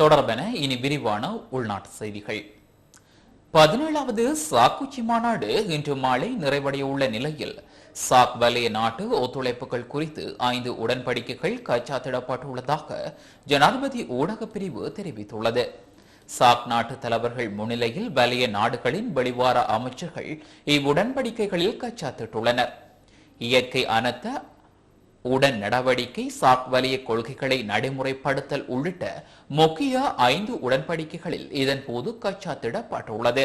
தொடர்பென இனி விரிவான உள்நாட்டு செய்திகள். பதினேழாவது சாக்குச்சி மாநாடு இன்று மாலை நிறைவடைய உள்ள நிலையில் சாக் வலய நாட்டு ஒத்துழைப்புகள் குறித்து ஐந்து உடன்படிக்கைகள் கச்சாத்திடப்பட்டுள்ளதாக ஜனாதிபதி ஊடகப் பிரிவு தெரிவித்துள்ளது. சாக் நாட்டு தலைவர்கள் முன்னிலையில் வலய நாடுகளின் வெளிவார அமைச்சர்கள் இவ்வுடன்படிக்கைகளில் கச்சாத்திட்டுள்ளனர். இயற்கை அனத்த உடன் நடவடிக்கை சாக் வலய கொள்கைகளை நடைமுறைப்படுத்தல் உள்ளிட்ட முக்கிய ஐந்து உடன்படிக்கைகளில் இதன் போது கச்சாத்திடப்பட்டுள்ளது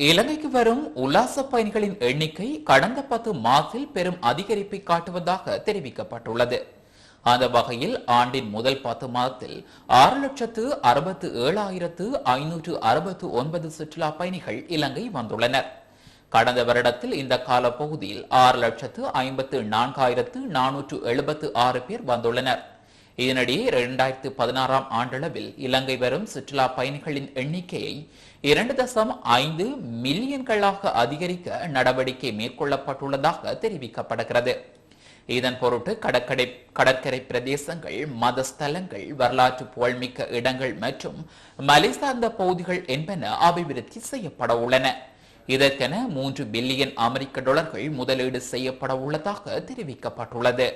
இலங்கைக்கு வரும் உல்லாச பயணிகளின் எண்ணிக்கை கடந்த பத்து மாதத்தில் பெரும் அதிகரிப்பை காட்டுவதாக தெரிவிக்கப்பட்டுள்ளது. அந்த வகையில் ஆண்டின் முதல் பத்து மாதத்தில் ஆறு லட்சத்து அறுபத்து ஏழாயிரத்து ஐநூற்று அறுபத்து ஒன்பது சுற்றுலா பயணிகள் இலங்கை வந்துள்ளனர். கடந்த வருடத்தில் இந்த கால பகுதியில் ஆறு லட்சத்து ஐம்பத்து நான்காயிரத்து நானூற்று எழுபத்து ஆறு பேர் வந்துள்ளனர். இதனிடையே இரண்டாயிரத்து பதினாறாம் ஆண்டளவில் இலங்கை வரும் சுற்றுலா பயணிகளின் எண்ணிக்கையை இரண்டு தசம் ஐந்து மில்லியன்களாக அதிகரிக்க நடவடிக்கை மேற்கொள்ளப்பட்டுள்ளதாக தெரிவிக்கப்படுகிறது. இதன் பொருட்டு கடற்கரை கடற்கரை பிரதேசங்கள் மத ஸ்தலங்கள் வரலாற்று புகழ்மிக்க இடங்கள் மற்றும் மலை சார்ந்த பகுதிகள் என்பன அபிவிருத்தி செய்யப்பட உள்ளன. இதற்கென மூன்று பில்லியன் அமெரிக்க டாலர்கள் முதலீடு செய்யப்பட உள்ளதாக தெரிவிக்கப்பட்டுள்ளது.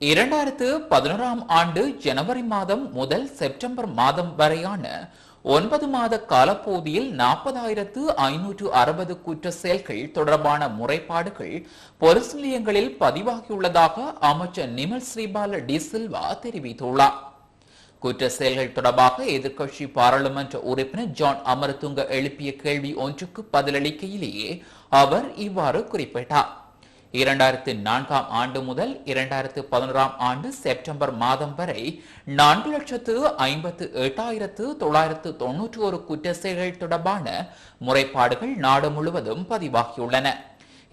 இரண்டாயிரத்து பதினோராம் ஆண்டு ஜனவரி மாதம் முதல் செப்டம்பர் மாதம் வரையான ஒன்பது மாத காலப்பகுதியில் நாற்பதாயிரத்து ஐநூற்று அறுபது குற்ற செயல்கள் தொடர்பான முறைப்பாடுகள் பொலிஸ் நிலையங்களில் பதிவாகியுள்ளதாக அமைச்சர் நிமல் ஸ்ரீபால டி சில்வா தெரிவித்துள்ளார். குற்ற செயல்கள் தொடர்பாக எதிர்க்கட்சி பாராளுமன்ற உறுப்பினர் ஜான் அமரதுங்க எழுப்பிய கேள்வி ஒன்றுக்கு பதிலளிக்கையிலேயே அவர் இவ்வாறு குறிப்பிட்டார். இரண்டாயிரத்து நான்காம் ஆண்டு முதல் இரண்டாயிரத்து பதினோராம் ஆண்டு செப்டம்பர் மாதம் வரை நான்கு லட்சத்து ஐம்பத்து எட்டாயிரத்து தொள்ளாயிரத்து தொன்னூற்றி ஒரு குற்ற செயல்கள் தொடர்பான முறைப்பாடுகள் நாடு முழுவதும் பதிவாகியுள்ளன.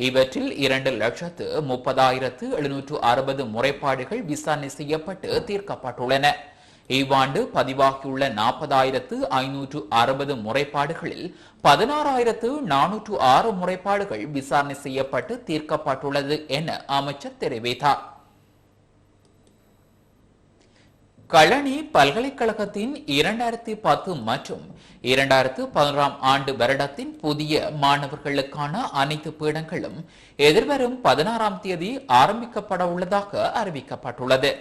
இவற்றில் இரண்டு லட்சத்து முப்பதாயிரத்து எழுநூற்று அறுபது முறைப்பாடுகள் விசாரணை செய்யப்பட்டு தீர்க்கப்பட்டுள்ளன. இவ்வாண்டு பதிவாகியுள்ள நாற்பதாயிரத்து ஐநூற்று அறுபது முறைப்பாடுகளில் பதினாறாயிரத்து நானூற்று ஆறு முறைப்பாடுகள் விசாரணை செய்யப்பட்டு தீர்க்கப்பட்டுள்ளது என அமைச்சர் தெரிவித்தார். களனி பல்கலைக்கழகத்தின் இரண்டாயிரத்தி பத்து மற்றும் இரண்டாயிரத்து பதினோராம் ஆண்டு வருடத்தின் புதிய மாணவர்களுக்கான அனைத்து பீடங்களும் எதிர்வரும் பதினாறாம் தேதி ஆரம்பிக்கப்பட உள்ளதாக அறிவிக்கப்பட்டுள்ளது.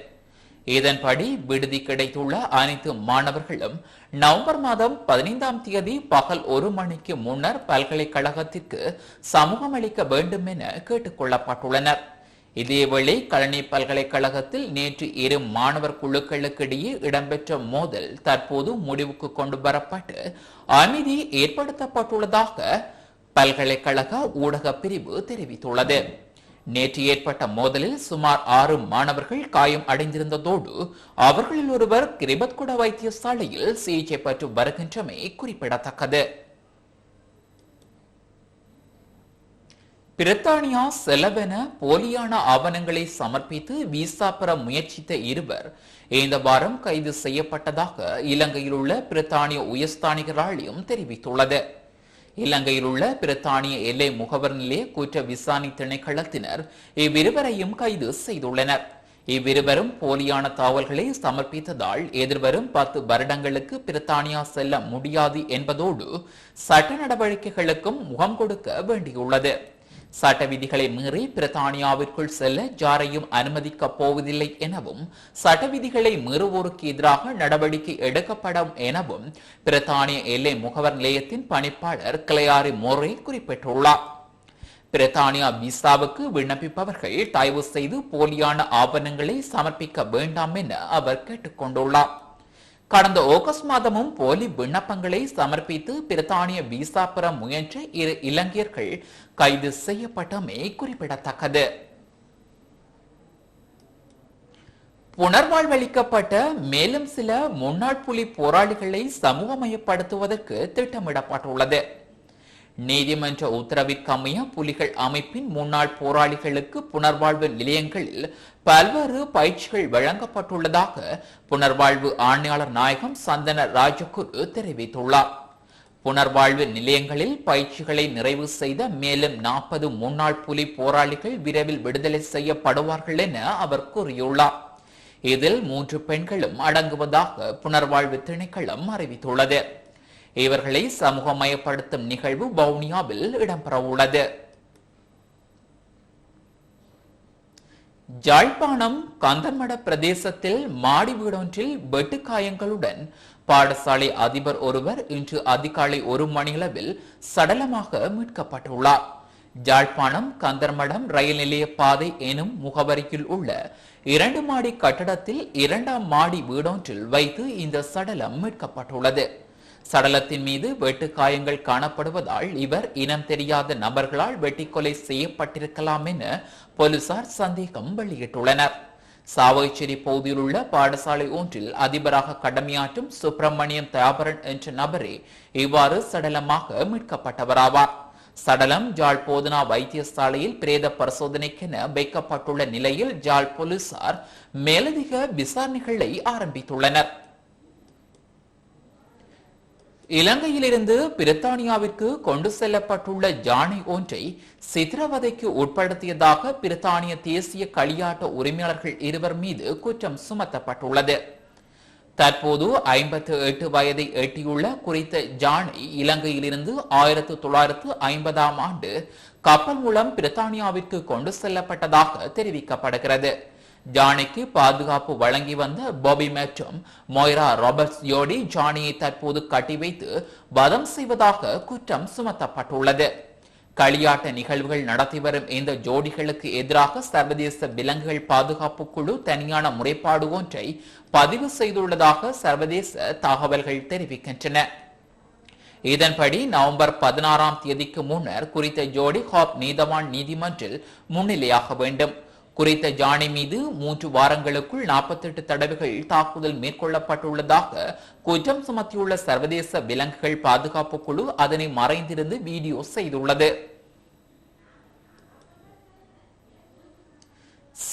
இதன்படி விடுதி கிடைத்துள்ள அனைத்து மாணவர்களும் நவம்பர் மாதம் பதினைந்தாம் தேதி பகல் ஒரு மணிக்கு முன்னர் பல்கலைக்கழகத்திற்கு சமூகம் அளிக்க வேண்டும் என கேட்டுக் கொள்ளப்பட்டுள்ளனர் இதேவேளை கழனி பல்கலைக்கழகத்தில் நேற்று இரு மாணவர் குழுக்களுக்கிடையே இடம்பெற்ற மோதல் தற்போது முடிவுக்கு கொண்டு வரப்பட்டு அமைதி ஏற்படுத்தப்பட்டுள்ளதாக பல்கலைக்கழக ஊடக பிரிவு தெரிவித்துள்ளது. நேற்று ஏற்பட்ட மோதலில் சுமார் ஆறு மாணவர்கள் காயம் அடைந்திருந்ததோடு அவர்களில் ஒருவர் கிரிபத்குட வைத்தியசாலையில் சிகிச்சை பெற்று வருகின்றமை குறிப்பிடத்தக்கது. பிரித்தானியா செலவென போலியான ஆவணங்களை சமர்ப்பித்து விசா பெற முயற்சித்த இருவர் இந்த வாரம் கைது செய்யப்பட்டதாக இலங்கையில் உள்ள பிரித்தானிய உயர்ஸ்தானிகராலும் தெரிவித்துள்ளது. இலங்கையில் உள்ள பிரித்தானிய எல்லை முகவர் நிலைய குற்ற விசாரணை திணைக்களத்தினர் இவ்விருவரையும் கைது செய்துள்ளனர். இவ்விருவரும் போலியான தாவல்களை சமர்ப்பித்ததால் எதிர்வரும் பத்து வருடங்களுக்கு பிரித்தானியா செல்ல முடியாது என்பதோடு சட்ட நடவடிக்கைகளுக்கும் முகம் கொடுக்க வேண்டியுள்ளது. சட்ட விதிகளை மீறி பிரித்தானியாவிற்குள் செல்ல யாரையும் அனுமதிக்கப் போவதில்லை எனவும் சட்ட விதிகளை மீறுவோருக்கு எதிராக நடவடிக்கை எடுக்கப்படும் எனவும் பிரித்தானிய எல்லை முகவர் நிலையத்தின் பணிப்பாளர் கிளையாரி மோரே குறிப்பிட்டுள்ளார். பிரித்தானியா விசாவுக்கு விண்ணப்பிப்பவர்கள் தயவு செய்து போலியான ஆவணங்களை சமர்ப்பிக்க வேண்டாம் என அவர் கேட்டுக்கொண்டுள்ளார். கடந்த ஆகஸ்ட் மாதமும் போலி விண்ணப்பங்களை சமர்ப்பித்து பிரித்தானிய விசா பெற முயன்ற இரு இலங்கையர்கள் கைது செய்யப்பட்டமை குறிப்பிடத்தக்கது. புனர்வாழ்வளிக்கப்பட்ட மேலும் சில முன்னாள் புலி போராளிகளை சமூகமயப்படுத்துவதற்கு திட்டமிடப்பட்டுள்ளது. நீதிமன்ற உத்தரவிற்கமைய புலிகள் அமைப்பின் முன்னாள் போராளிகளுக்கு புனர்வாழ்வு நிலையங்களில் பல்வேறு பயிற்சிகள் வழங்கப்பட்டுள்ளதாக புனர்வாழ்வு ஆணையாளர் நாயகம் சந்தன ராஜகுரு தெரிவித்துள்ளார். புனர்வாழ்வு நிலையங்களில் பயிற்சிகளை நிறைவு செய்த மேலும் நாற்பது முன்னாள் புலி போராளிகள் விரைவில் விடுதலை செய்யப்படுவார்கள் என அவர் கூறியுள்ளார். இதில் மூன்று பெண்களும் அடங்குவதாக புனர்வாழ்வு திணைக்களம் அறிவித்துள்ளது. இவர்களை சமூகமயப்படுத்தும் நிகழ்வு வவுனியாவில் இடம்பெறவுள்ளது. ஜாழ்ப்பாணம் கந்தமட பிரதேசத்தில் மாடி வீடொன்றில் வெட்டுக்காயங்களுடன் பாடசாலை அதிபர் ஒருவர் இன்று அதிகாலை ஒரு மணியளவில் சடலமாக மீட்கப்பட்டுள்ளார். ஜாழ்ப்பாணம் கந்தர்மடம் ரயில் நிலைய பாதை எனும் முகவரியில் உள்ள இரண்டு மாடி கட்டடத்தில் இரண்டாம் மாடி வீடொன்றில் வைத்து இந்த சடலம் மீட்கப்பட்டுள்ளது. சடலத்தின் மீது வெட்டுக்காயங்கள் காணப்படுவதால் இவர் இனம் தெரியாத நபர்களால் வெட்டிக்கொலை செய்யப்பட்டிருக்கலாம் என போலீசார் சந்தேகம் வெளியிட்டுள்ளனர். சாவைச்சேரி பகுதியில் உள்ள பாடசாலை ஒன்றில் அதிபராக கடமையாற்றும் சுப்பிரமணியம் தயாபரன் என்ற நபரே இவ்வாறு சடலமாக மீட்கப்பட்டவராவார். சடலம் ஜாழ் போதனா வைத்தியசாலையில் பிரேத பரிசோதனைக்கென வைக்கப்பட்டுள்ள நிலையில் ஜாழ் போலீசார் மேலதிக விசாரணைகளை ஆரம்பித்துள்ளனர். இலங்கையிலிருந்து பிரித்தானியாவிற்கு கொண்டு செல்லப்பட்டுள்ள யானை ஒன்றை சித்திரவதைக்கு உட்படுத்தியதாக பிரித்தானிய தேசிய களியாட்ட உரிமையாளர்கள் இருவர் மீது குற்றம் சுமத்தப்பட்டுள்ளது. தற்போது ஐம்பத்து எட்டு வயதை எட்டியுள்ள குறித்த ஜானை இலங்கையிலிருந்து ஆயிரத்து தொள்ளாயிரத்து ஐம்பதாம் ஆண்டு கப்பல் மூலம் பிரித்தானியாவிற்கு கொண்டு செல்லப்பட்டதாக தெரிவிக்கப்படுகிறது. ஜானிக்கு பாதுகாப்பு வழங்கி வந்த பாபி மற்றும் மொய்ரா ராபர்ட்ஸ் ஜோடி ஜானியை தற்போது கட்டி வைத்து வதம் செய்வதாக குற்றம் சுமத்தப்பட்டுள்ளது. களியாட்ட நிகழ்வுகள் நடத்தி வரும் இந்த ஜோடிகளுக்கு எதிராக சர்வதேச விலங்குகள் பாதுகாப்பு குழு தனியான முறைப்பாடு ஒன்றை பதிவு செய்துள்ளதாக சர்வதேச தகவல்கள் தெரிவிக்கின்றன. இதன்படி நவம்பர் பதினாறாம் தேதிக்கு முன்னர் குறித்த ஜோடி ஹாப் நீதவான் நீதிமன்றில் முன்னிலையாக வேண்டும். குறித்த ஜானி மீது மூன்று வாரங்களுக்குள் நாற்பத்தெட்டு தடவைகள் தாக்குதல் மேற்கொள்ளப்பட்டுள்ளதாக குற்றம் சுமத்தியுள்ள சர்வதேச விலங்குகள் பாதுகாப்பு குழு அதனை மறைந்திருந்து வீடியோ செய்துள்ளது.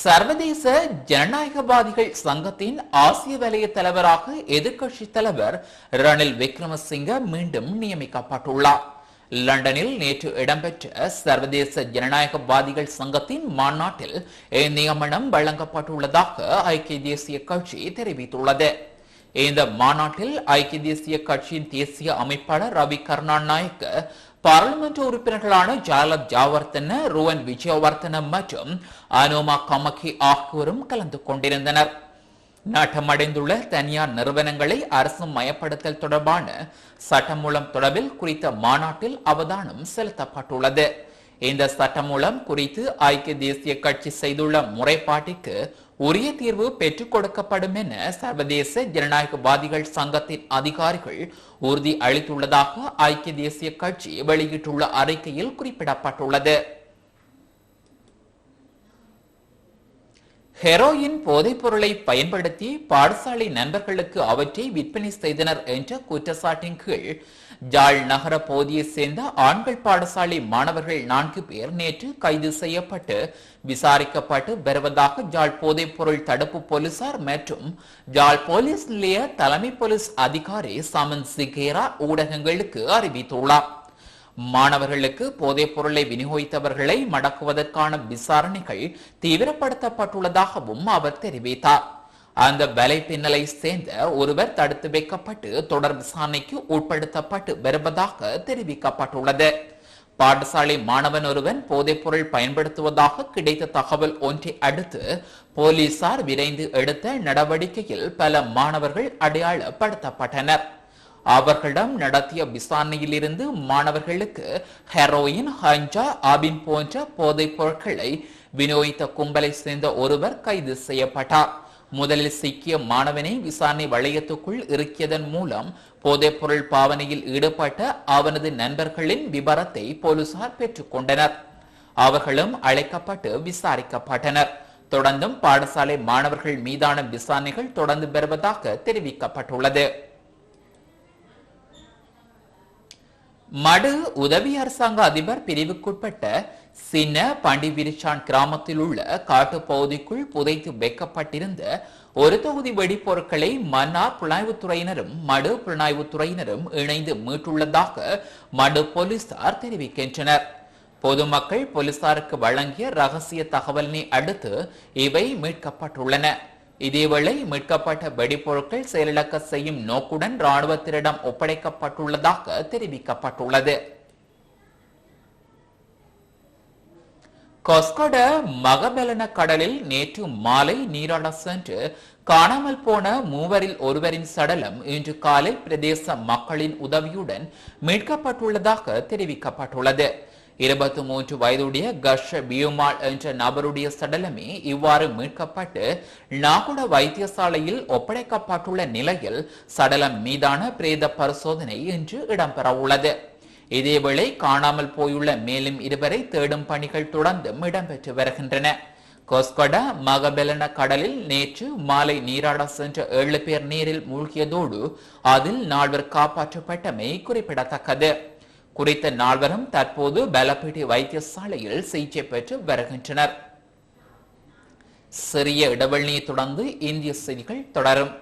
சர்வதேச ஜனநாயகவாதிகள் சங்கத்தின் ஆசிய வலய தலைவராக எதிர்க்கட்சி தலைவர் ரணில் விக்ரமசிங்க மீண்டும் நியமிக்கப்பட்டுள்ளார். லண்டனில் நேற்று இடம்பெற்ற சர்வதேச ஜனநாயகவாதிகள் சங்கத்தின் மாநாட்டில் இந்நியமனம் வழங்கப்பட்டுள்ளதாக ஐக்கிய தேசிய கட்சி தெரிவித்துள்ளது. இந்த மாநாட்டில் ஐக்கிய தேசிய கட்சியின் தேசிய அமைப்பாளர் ரவி கருணாநாயக் பாராளுமன்ற உறுப்பினர்களான ஜாலப் ஜாவர்த்தன ருவன் விஜயவர்த்தன மற்றும் அனோமா கமக்கி ஆகியோரும் கலந்து கொண்டிருந்தனர். நாட்டமடைந்துள்ள தனியார் நிறுவனங்களை அரசு மயப்படுத்தல் தொடர்பான சட்டமூலம் தொடர்பில் குறித்த மாநாட்டில் அவதானம் செலுத்தப்பட்டுள்ளது. இந்த சட்டமூலம் குறித்து ஐக்கிய தேசிய கட்சி செய்துள்ள முறைப்பாட்டிற்கு உரிய தீர்வு பெற்றுக் கொடுக்கப்படும் என சர்வதேச ஜனநாயகவாதிகள் சங்கத்தின் அதிகாரிகள் உறுதி அளித்துள்ளதாக ஐக்கிய தேசிய கட்சி வெளியிட்டுள்ள அறிக்கையில் குறிப்பிடப்பட்டுள்ளது. ஹெரோயின் போதைப்பொருளை பயன்படுத்தி பாடசாலை நண்பர்களுக்கு அவற்றை விற்பனை செய்தனர் என்ற குற்றச்சாட்டின் கீழ் ஜாழ் நகர போதியை சேர்ந்த ஆண்கள் பாடசாலை மாணவர்கள் நான்கு பேர் நேற்று கைது செய்யப்பட்டு விசாரிக்கப்பட்டு வருவதாக ஜாழ் போதைப்பொருள் தடுப்பு போலீசார் மற்றும் ஜாழ் போலீஸ் நிலைய தலைமை போலீஸ் அதிகாரி சமன் சிகேரா ஊடகங்களுக்கு அறிவித்துள்ளார். மாணவர்களுக்கு போதைப் பொருளை விநியோகித்தவர்களை மடக்குவதற்கான விசாரணைகள் தீவிரப்படுத்தப்பட்டுள்ளதாகவும் அவர் தெரிவித்தார். அந்த வலை பின்னலை சேர்ந்த ஒருவர் தடுத்து வைக்கப்பட்டு தொடர் விசாரணைக்கு உட்படுத்தப்பட்டு வருவதாக தெரிவிக்கப்பட்டுள்ளது. பாடசாலை மாணவன் ஒருவன் போதைப் பொருள் பயன்படுத்துவதாக கிடைத்த தகவல் ஒன்றை அடுத்து போலீசார் விரைந்து எடுத்த நடவடிக்கையில் பல மாணவர்கள் அடையாளப்படுத்தப்பட்டனர். அவர்களிடம் நடத்திய விசாரணையிலிருந்து மாணவர்களுக்கு ஹெரோயின் ஹஞ்சா ஆபின் போன்ற போதைப் பொருட்களை விநியோகித்த கும்பலை சேர்ந்த ஒருவர் கைது செய்யப்பட்டார். முதலில் சிக்கிய மாணவனை விசாரணை வளையத்துக்குள் இறுக்கியதன் மூலம் போதைப் பொருள் பாவனையில் ஈடுபட்ட அவனது நண்பர்களின் விபரத்தை போலீசார் பெற்றுக்கொண்டனர் அவர்களும் அழைக்கப்பட்டு விசாரிக்கப்பட்டனர். தொடர்ந்தும் பாடசாலை மாணவர்கள் மீதான விசாரணைகள் தொடர்ந்து வருவதாக தெரிவிக்கப்பட்டுள்ளது. மடு உதவி அரசாங்க அதிபர் பிரிவுக்குட்பட்ட சின்ன பண்டிவிரிச்சான் கிராமத்தில் உள்ள காட்டு பகுதிக்குள் புதைத்து வைக்கப்பட்டிருந்த ஒரு தொகுதி வெடிப்பொருட்களை மன்னார் புலனாய்வுத்துறையினரும் மடு புலனாய்வுத்துறையினரும் இணைந்து மீட்டுள்ளதாக மடு போலீசார் தெரிவிக்கின்றனர். பொதுமக்கள் போலீசாருக்கு வழங்கிய ரகசிய தகவலினை அடுத்து இவை மீட்கப்பட்டுள்ளன. இதேவேளை மீட்கப்பட்ட வெடிப்பொருட்கள் செயலிழக்க செய்யும் நோக்குடன் ராணுவத்தினரிடம் ஒப்படைக்கப்பட்டுள்ளதாக தெரிவிக்கப்பட்டுள்ளது. கொஸ்கட மகபெலன கடலில் நேற்று மாலை நீராட சென்று காணாமல் போன மூவரில் ஒருவரின் சடலம் இன்று காலை பிரதேச மக்களின் உதவியுடன் மீட்கப்பட்டுள்ளதாக தெரிவிக்கப்பட்டுள்ளது. இருபத்தி மூன்று வயதுடைய கர்ஷ பியுமாள் என்ற நபருடைய சடலமே இவ்வாறு மீட்கப்பட்டு நாகுட வைத்தியசாலையில் ஒப்படைக்கப்பட்டுள்ள நிலையில் சடலம் மீதான பிரேத பரிசோதனை இன்று இடம்பெறவுள்ளது இதேவேளை காணாமல் போயுள்ள மேலும் இருவரை தேடும் பணிகள் தொடர்ந்தும் இடம்பெற்று வருகின்றன. கோஸ்கொட மகபெலன கடலில் நேற்று மாலை நீராட சென்ற ஏழு பேர் நீரில் மூழ்கியதோடு அதில் நால்வர் காப்பாற்றப்பட்டமை குறிப்பிடத்தக்கது. குறித்த நால்வரும் தற்போது பலப்பேட்டை வைத்தியசாலையில் சிகிச்சை பெற்று வருகின்றனர். சிறிய இடைவெளியை தொடர்ந்து இந்திய செய்திகள் தொடரும்.